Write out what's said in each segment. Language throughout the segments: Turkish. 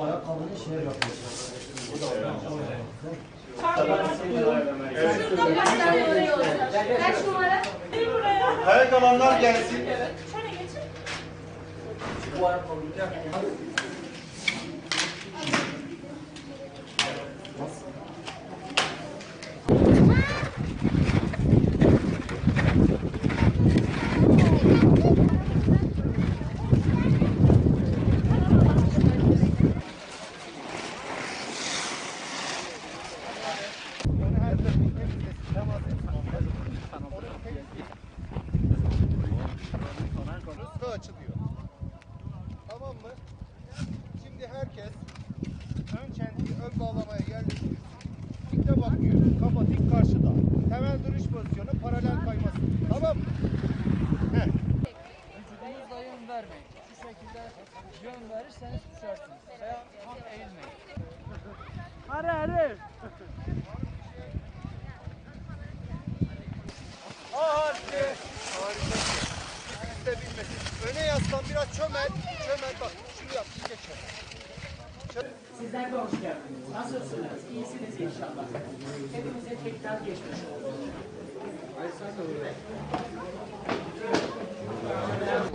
Ayakkabının yapıyoruz. Kaç numara? Ayakkabılar gelsin. Bu ayakkabıyı Şimdi herkes ön çentiyi ön bağlamaya yerleştirsin. Dikte bakıyor. Kafa dik karşıda. Temel duruş pozisyonu paralel kayması. Tamam mı? Heh. Vücudunuzla yön vermeyin. Şu şekilde yön verirseniz düşersiniz. Veya tam eğilmeyin. Hadi hadi. Harika. Harika. Bilmesin. Öne yaslan biraz çömel. Çömel bak. Şunu yap. Geç. Sizler de hoş geldiniz. Nasılsınız? İyisiniz inşallah. Hepimize tekrar geçmiş olsun.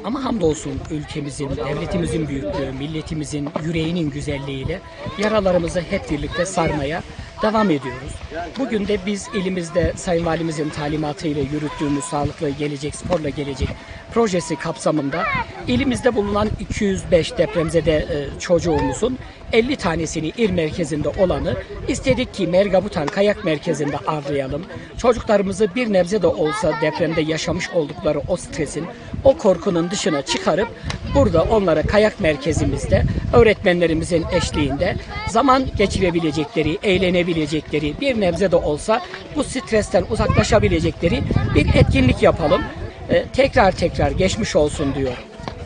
Ama hamdolsun ülkemizin, devletimizin büyüklüğü, milletimizin yüreğinin güzelliğiyle yaralarımızı hep birlikte sarmaya devam ediyoruz. Bugün de biz ilimizde Sayın Valimizin talimatıyla yürüttüğümüz Sağlıklı Gelecek, Sporla Gelecek projesi kapsamında ilimizde bulunan 205 depremzede e, çocuğumuzun 50 tanesini İR merkezinde olanı istedik ki Mergabutan Kayak Merkezi'nde ağırlayalım. Çocuklarımızı bir nebze de olsa depremde yaşamış oldukları o stresin, o korkunun dışına çıkarıp burada onlara kayak merkezimizde öğretmenlerimizin eşliğinde zaman geçirebilecekleri, eğlenebilecekleri, bir nebze de olsa bu stresten uzaklaşabilecekleri bir etkinlik yapalım. Ee, tekrar tekrar geçmiş olsun diyor.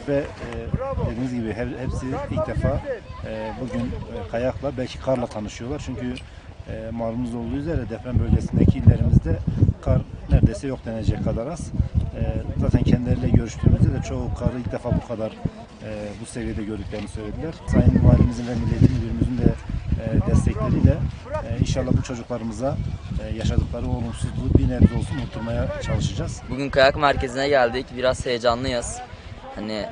Ve e, dediğiniz gibi he- hepsi ilk defa e, bugün e, kayakla belki karla tanışıyorlar. Çünkü e, malumunuz olduğu üzere deprem bölgesindeki illerimizde kar neredeyse yok denecek kadar az. E, zaten kendileriyle görüştüğümüzde de çoğu karı ilk defa bu kadar e, bu seviyede gördüklerini söylediler. Sayın Valimizin ve Milli Müdürümüzün de e, destekleriyle e, inşallah bu çocuklarımıza e, yaşadıkları olumsuzluğu bir nebze olsun unutturmaya çalışacağız. Bugün kayak merkezine geldik. Biraz heyecanlıyız. Hani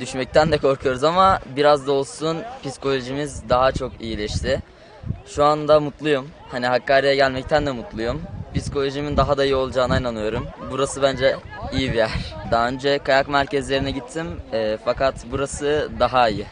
düşmekten de korkuyoruz ama biraz da olsun psikolojimiz daha çok iyileşti. Şu anda mutluyum. Hani Hakkari'ye gelmekten de mutluyum. Psikolojimin daha da iyi olacağına inanıyorum. Burası bence iyi bir yer. Daha önce kayak merkezlerine gittim e, fakat burası daha iyi.